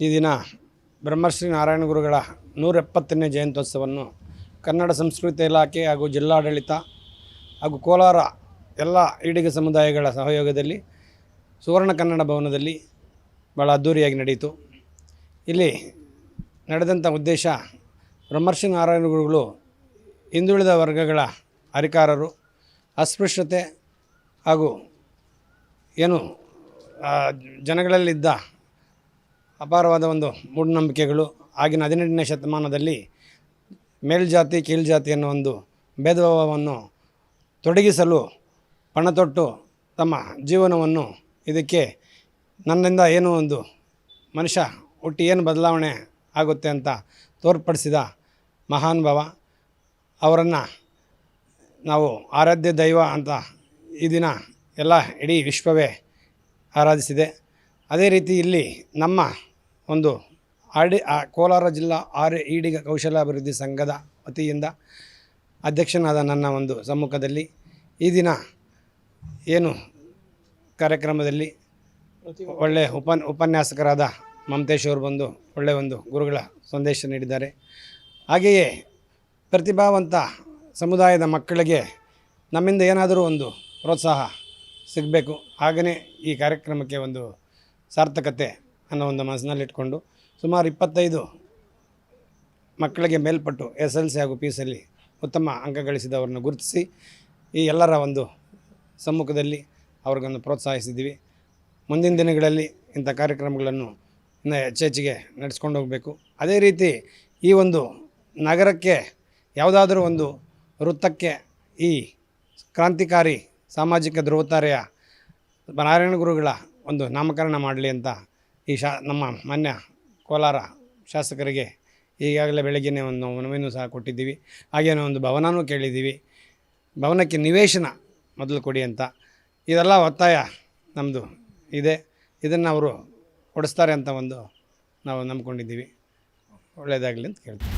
ಈ ದಿನ ಬ್ರಹ್ಮಶ್ರೀ ನಾರಾಯಣ ಗುರುಗಳ ನೂರ ಎಪ್ಪತ್ತನೇ ಜಯಂತ್ಯೋತ್ಸವವನ್ನು ಕನ್ನಡ ಸಂಸ್ಕೃತಿ ಇಲಾಖೆ ಹಾಗೂ ಜಿಲ್ಲಾಡಳಿತ ಹಾಗೂ ಕೋಲಾರ ಎಲ್ಲ ಈಡಿಗ ಸಮುದಾಯಗಳ ಸಹಯೋಗದಲ್ಲಿ ಸುವರ್ಣ ಕನ್ನಡ ಭವನದಲ್ಲಿ ಭಾಳ ಅದ್ಧೂರಿಯಾಗಿ ನಡೆಯಿತು. ಇಲ್ಲಿ ನಡೆದಂಥ ಉದ್ದೇಶ ಬ್ರಹ್ಮರ್ಷಿ ನಾರಾಯಣ ಗುರುಗಳು ಹಿಂದುಳಿದ ವರ್ಗಗಳ ಅಧಿಕಾರರು, ಅಸ್ಪೃಶ್ಯತೆ ಹಾಗೂ ಏನು ಜನಗಳಲ್ಲಿದ್ದ ಅಪಾರವಾದ ಒಂದು ಮೂಢನಂಬಿಕೆಗಳು. ಆಗಿನ ಹದಿನೆಂಟನೇ ಶತಮಾನದಲ್ಲಿ ಮೇಲ್ಜಾತಿ, ಕೀಳ್ಜಾತಿ ಅನ್ನೋ ಒಂದು ಭೇದಭಾವವನ್ನು ತೊಡಗಿಸಲು ಪಣತೊಟ್ಟು ತಮ್ಮ ಜೀವನವನ್ನು ಇದಕ್ಕೆ ನನ್ನಿಂದ ಏನೋ ಒಂದು ಮನುಷ್ಯ ಹುಟ್ಟಿ ಏನು ಬದಲಾವಣೆ ಆಗುತ್ತೆ ಅಂತ ತೋರ್ಪಡಿಸಿದ ಮಹಾನುಭಾವ ಅವರನ್ನು ನಾವು ಆರಾಧ್ಯ ದೈವ ಅಂತ ಈ ದಿನ ಎಲ್ಲ ಇಡೀ ವಿಶ್ವವೇ ಆರಾಧಿಸಿದೆ. ಅದೇ ರೀತಿ ಇಲ್ಲಿ ನಮ್ಮ ಒಂದು ಆರ್ ಡಿ ಕೋಲಾರ ಜಿಲ್ಲಾ ಆರ್ ಈಡಿಗ ಕೌಶಲಾಭಿವೃದ್ಧಿ ಸಂಘದ ವತಿಯಿಂದ ಅಧ್ಯಕ್ಷನಾದ ನನ್ನ ಒಂದು ಸಮ್ಮುಖದಲ್ಲಿ ಈ ದಿನ ಏನು ಕಾರ್ಯಕ್ರಮದಲ್ಲಿ ಒಳ್ಳೆಯ ಉಪನ್ ಉಪನ್ಯಾಸಕರಾದ ಮಮತೇಶ್ ಅವರು ಬಂದು ಒಳ್ಳೆಯ ಒಂದು ಗುರುಗಳ ಸಂದೇಶ ನೀಡಿದ್ದಾರೆ. ಹಾಗೆಯೇ ಪ್ರತಿಭಾವಂತ ಸಮುದಾಯದ ಮಕ್ಕಳಿಗೆ ನಮ್ಮಿಂದ ಏನಾದರೂ ಒಂದು ಪ್ರೋತ್ಸಾಹ ಸಿಗಬೇಕು. ಹಾಗೆಯೇ ಈ ಕಾರ್ಯಕ್ರಮಕ್ಕೆ ಒಂದು ಸಾರ್ಥಕತೆ ಅನ್ನೋ ಒಂದು ಮನಸ್ಸಿನಲ್ಲಿಟ್ಕೊಂಡು ಸುಮಾರು ಇಪ್ಪತ್ತೈದು ಮಕ್ಕಳಿಗೆ ಮೇಲ್ಪಟ್ಟು ಎಸ್ ಎಲ್ ಸಿ ಹಾಗೂ ಪಿ ಅಲ್ಲಿ ಉತ್ತಮ ಅಂಕ ಗಳಿಸಿದವರನ್ನು ಗುರುತಿಸಿ ಈ ಎಲ್ಲರ ಒಂದು ಸಮ್ಮುಖದಲ್ಲಿ ಅವ್ರಿಗೊಂದು ಪ್ರೋತ್ಸಾಹಿಸಿದ್ದೀವಿ. ಮುಂದಿನ ದಿನಗಳಲ್ಲಿ ಇಂಥ ಕಾರ್ಯಕ್ರಮಗಳನ್ನು ಇನ್ನು ಹೆಚ್ಚೆಚ್ಚಿಗೆ ನಡೆಸ್ಕೊಂಡು ಹೋಗಬೇಕು. ಅದೇ ರೀತಿ ಈ ಒಂದು ನಗರಕ್ಕೆ ಯಾವುದಾದ್ರೂ ಒಂದು ವೃತ್ತಕ್ಕೆ ಈ ಕ್ರಾಂತಿಕಾರಿ ಸಾಮಾಜಿಕ ಧ್ರುವತಾರೆಯ ನಾರಾಯಣ ಗುರುಗಳ ಒಂದು ನಾಮಕರಣ ಮಾಡಲಿ ಅಂತ ಈ ಶಾ, ನಮ್ಮ ಮಾನ್ಯ ಕೋಲಾರ ಶಾಸಕರಿಗೆ ಈಗಾಗಲೇ ಬೆಳಗ್ಗೆನೇ ಒಂದು ಮನವಿಯನ್ನು ಸಹ ಕೊಟ್ಟಿದ್ದೀವಿ. ಹಾಗೇನೇ ಒಂದು ಭವನನೂ ಕೇಳಿದ್ದೀವಿ. ಭವನಕ್ಕೆ ನಿವೇಶನ ಮೊದಲು ಕೊಡಿ ಅಂತ. ಇದೆಲ್ಲ ಒತ್ತಾಯ ನಮ್ಮದು ಇದೆ. ಇದನ್ನು ಅವರು ಕೊಡಿಸ್ತಾರೆ ಅಂತ ಒಂದು ನಾವು ನಂಬ್ಕೊಂಡಿದ್ದೀವಿ. ಒಳ್ಳೆಯದಾಗಲಿ ಅಂತ ಕೇಳ್ತೀವಿ.